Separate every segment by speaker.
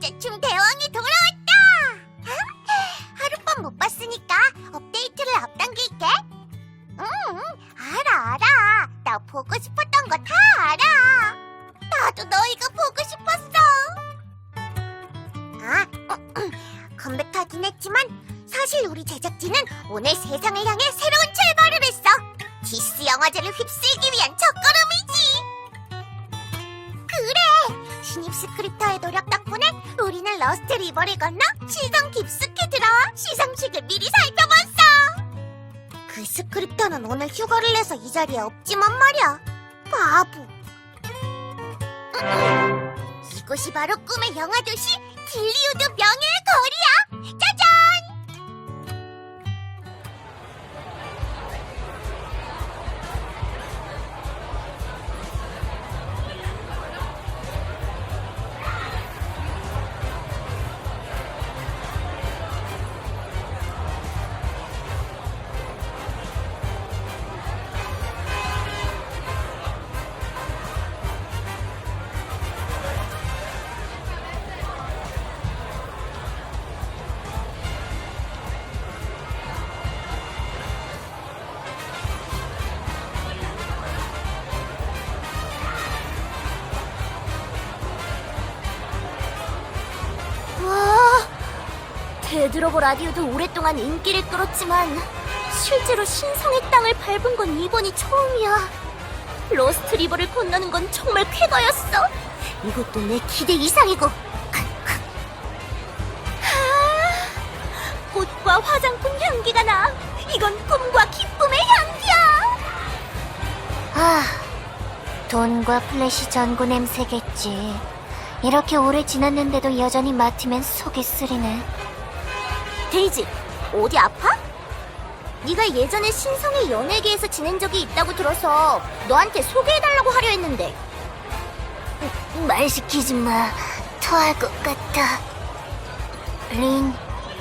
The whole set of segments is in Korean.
Speaker 1: 사자춤 대왕이 돌아왔다! 하룻밤 못 봤으니까 업데이트를 앞당길게. 응, 알아, 알아. 나 보고 싶었던 거 다 알아. 나도 너희가 보고 싶었어. 아, 컴백하긴 했지만 사실 우리 제작진은 오늘 세상을 향해 새로운 출발을 했어. 디스 영화제를 휩쓸기 위한 첫걸음 신입 스크립터의 노력 덕분에 우리는 러스트 리버를 건너 시상 깊숙이 들어 시상식을 미리 살펴봤어. 그 스크립터는 오늘 휴가를 내서 이 자리에 없지만 말이야. 바보. 이곳이 바로 꿈의 영화 도시 딜리우드 명예의 거리야.
Speaker 2: 데드러버 라디오도 오랫동안 인기를 끌었지만 실제로 신성의 땅을 밟은 건 이번이 처음이야. 로스트 리버를 건너는 건 정말 쾌거였어. 이것도 내 기대 이상이고. 아, 꽃과 화장품 향기가 나. 이건 꿈과 기쁨의 향기야. 아, 돈과 플래시 전구 냄새겠지. 이렇게 오래 지났는데도 여전히 맡으면 속이 쓰리네. 데이지, 어디 아파? 네가 예전에 신성의 연예계에서 지낸 적이 있다고 들어서 너한테 소개해달라고 하려 했는데. 말 시키지 마. 토할 것 같아. 린,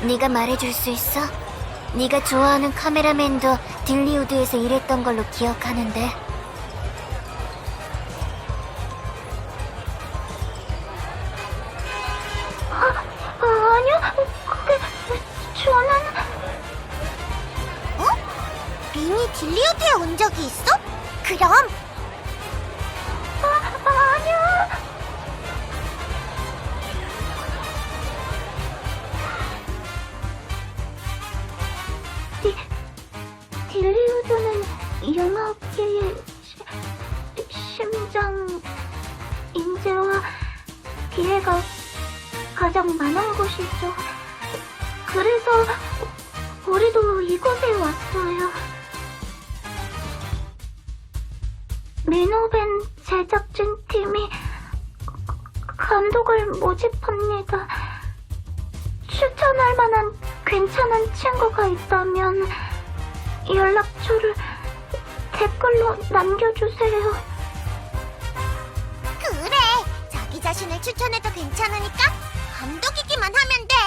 Speaker 2: 네가 말해줄 수 있어? 네가 좋아하는 카메라맨도 딜리우드에서 일했던 걸로 기억하는데. 기회가 가장 많은 곳이죠. 그래서 우리도 이곳에 왔어요. 미노벤 제작진 팀이 감독을 모집합니다. 추천할 만한 괜찮은 친구가 있다면 연락처를 댓글로 남겨주세요.
Speaker 1: 자신을 추천해도 괜찮으니까 감독이기만 하면 돼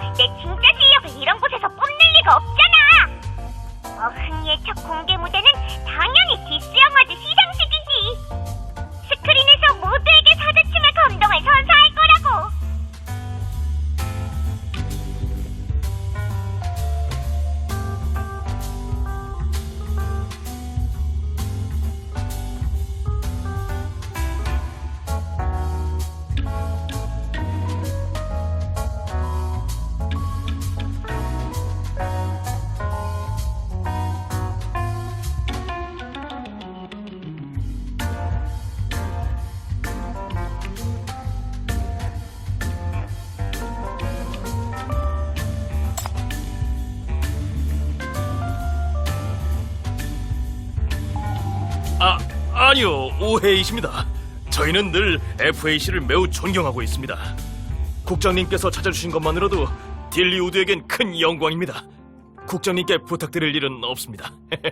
Speaker 1: 내 진짜
Speaker 3: 아니요, 오해이십니다. 저희는 늘 FAC를 매우 존경하고 있습니다. 국장님께서 찾아주신 것만으로도 딜리우드에겐 큰 영광입니다. 국장님께 부탁드릴 일은 없습니다.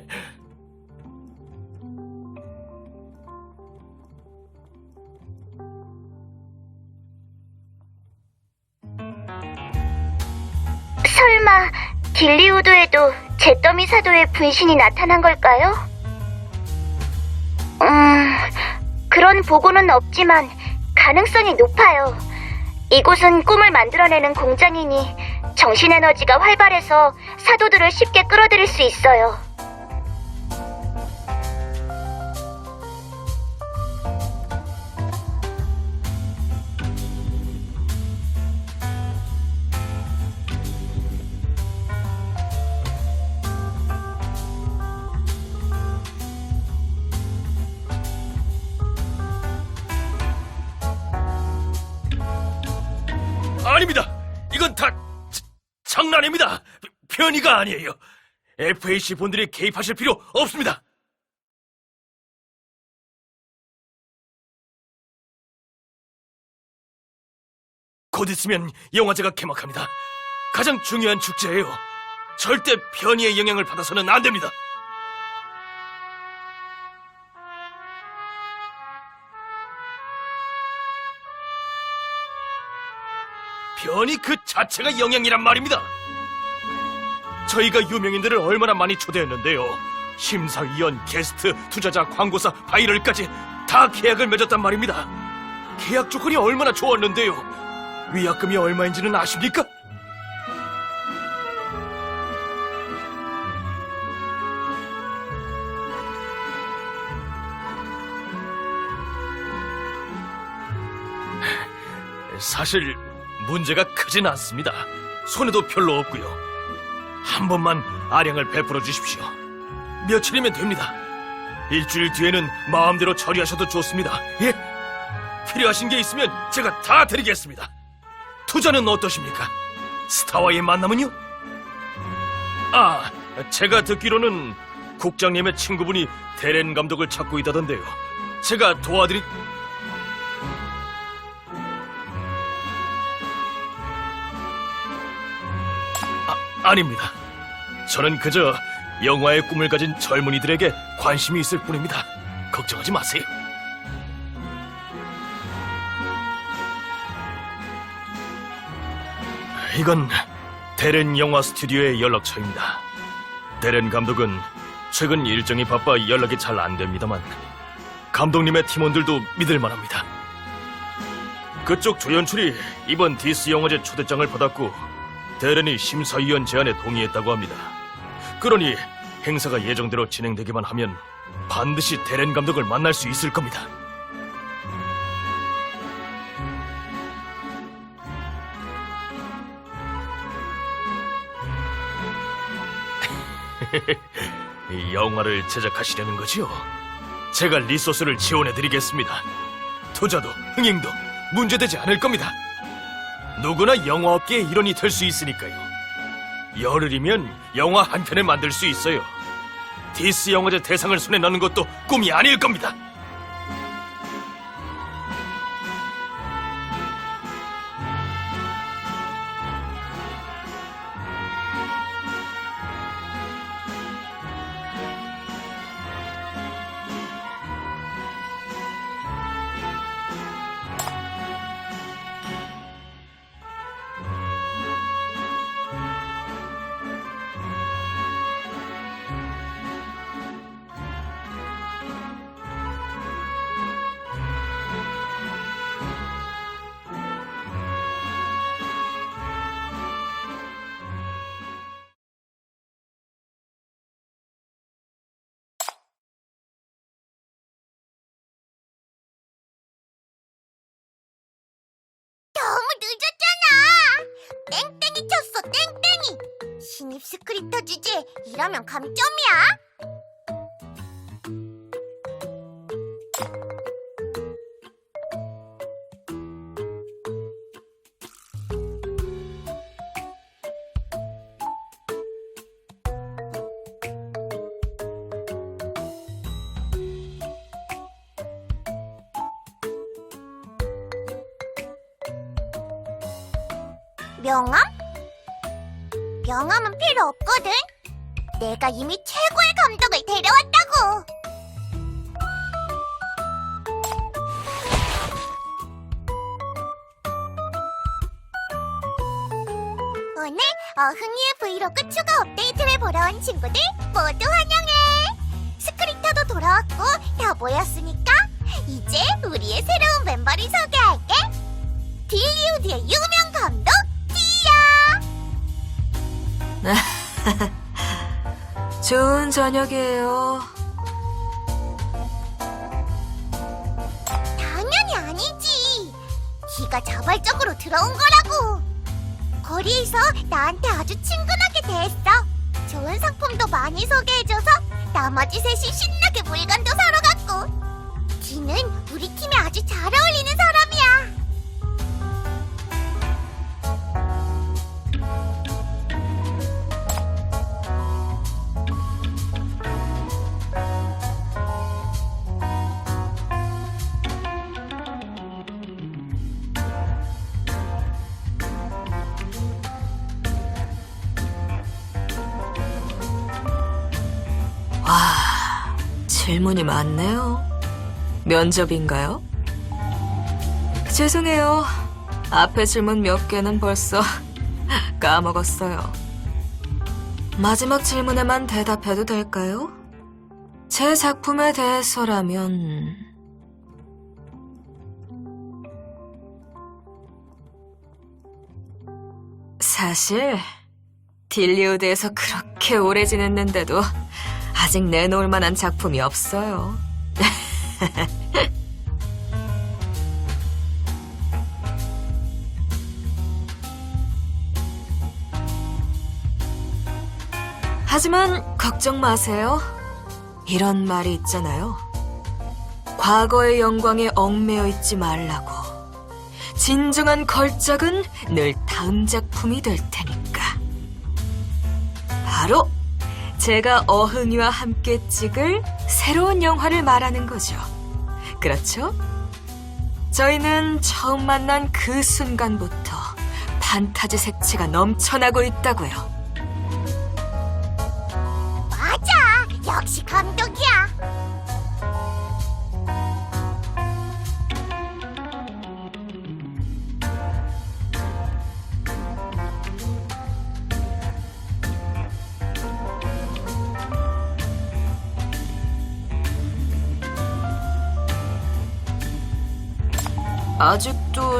Speaker 1: 설마 딜리우드에도 잿더미 사도의 분신이 나타난 걸까요? 그런 보고는 없지만 가능성이 높아요. 이곳은 꿈을 만들어내는 공장이니 정신 에너지가 활발해서 사도들을 쉽게 끌어들일 수 있어요.
Speaker 3: 편의가 아니에요. FAC 본들이 개입하실 필요 없습니다. 곧 있으면 영화제가 개막합니다. 가장 중요한 축제예요. 절대 편의의 영향을 받아서는 안 됩니다. 변이 그 자체가 영향이란 말입니다. 저희가 유명인들을 얼마나 많이 초대했는데요. 심사위원, 게스트, 투자자, 광고사, 바이럴까지 다 계약을 맺었단 말입니다. 계약 조건이 얼마나 좋았는데요. 위약금이 얼마인지는 아십니까? 사실 문제가 크진 않습니다. 손해도 별로 없고요. 한 번만 아량을 베풀어 주십시오. 며칠이면 됩니다. 일주일 뒤에는 마음대로 처리하셔도 좋습니다. 예? 필요하신 게 있으면 제가 다 드리겠습니다. 투자는 어떠십니까? 스타와의 만남은요? 아, 제가 듣기로는 국장님의 친구분이 데렌 감독을 찾고 있다던데요. 제가 도와드리... 아, 아닙니다. 저는 그저 영화의 꿈을 가진 젊은이들에게 관심이 있을 뿐입니다. 걱정하지 마세요. 이건 데렌 영화 스튜디오의 연락처입니다. 데렌 감독은 최근 일정이 바빠 연락이 잘 안 됩니다만 감독님의 팀원들도 믿을 만합니다. 그쪽 조연출이 이번 디스 영화제 초대장을 받았고 데렌이 심사위원 제안에 동의했다고 합니다. 그러니 행사가 예정대로 진행되기만 하면 반드시 데렌 감독을 만날 수 있을 겁니다. 이 영화를 제작하시려는 거지요? 제가 리소스를 지원해드리겠습니다. 투자도 흥행도 문제되지 않을 겁니다. 누구나 영화업계의 일원이 될 수 있으니까요. 열흘이면 영화 한 편을 만들 수 있어요. 디스 영화제 대상을 손에 넣는 것도 꿈이 아닐 겁니다.
Speaker 1: 땡땡이 쳤어, 땡땡이. 신입 스크립터 주제 이러면 감점이야. 명함? 명함은 필요 없거든. 내가 이미 최고의 감독을 데려왔다고. 오늘 어흥이의 브이로그 추가 업데이트를 보러 온 친구들 모두 환영해. 스크립터도 돌아왔고 다 모였으니까 이제 우리의 새로운 멤버를 소개할게. 딜리우드의 유명 감독.
Speaker 4: 좋은 저녁이에요.
Speaker 1: 당연히 아니지. 기가 자발적으로 들어온 거라고. 거리에서 나한테 아주 친근하게 대했어. 좋은 상품도 많이 소개해줘서 나머지 셋이 신나게 물건도 사러 갔고. 디는 우리 팀에 아주 잘 어울리는 사람
Speaker 4: 질문이 많네요. 면접인가요? 죄송해요. 앞에 질문 몇 개는 벌써 까먹었어요. 마지막 질문에만 대답해도 될까요? 제 작품에 대해서라면 사실 딜리우드에서 그렇게 오래 지냈는데도 아직 내놓을 만한 작품이 없어요. 하지만 걱정 마세요. 이런 말이 있잖아요. 과거의 영광에 얽매여 있지 말라고. 진정한 걸작은 늘 다음 작품이 될 테니까. 바로 제가 어흥이와 함께 찍을 새로운 영화를 말하는 거죠. 그렇죠? 저희는 처음 만난 그 순간부터 판타지 색채가 넘쳐나고 있다고요.
Speaker 1: 맞아. 역시 감독이야.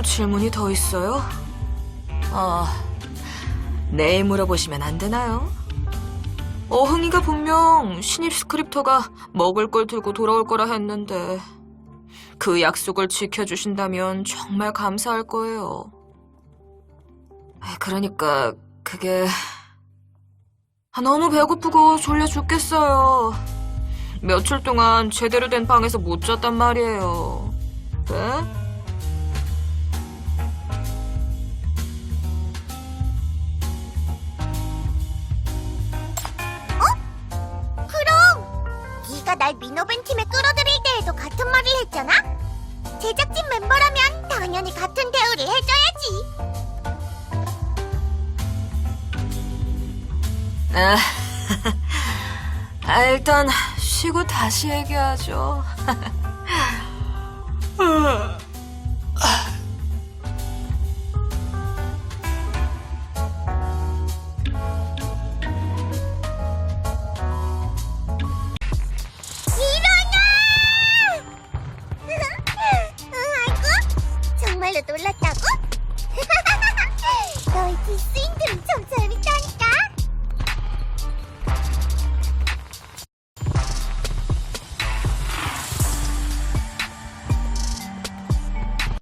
Speaker 4: 질문이 더 있어요? 아, 내일 물어보시면 안 되나요? 어흥이가 분명 신입 스크립터가 먹을 걸 들고 돌아올 거라 했는데 그 약속을 지켜주신다면 정말 감사할 거예요. 아, 그러니까 그게 아, 너무 배고프고 졸려 죽겠어요. 며칠 동안 제대로 된 방에서 못 잤단 말이에요. 네?
Speaker 1: 날 미노벤 팀에 끌어들일 때에도 같은 말을 했잖아. 제작진 멤버라면 당연히 같은 대우를 해줘야지.
Speaker 4: 아, 아, 일단 쉬고 다시 얘기하죠. 아,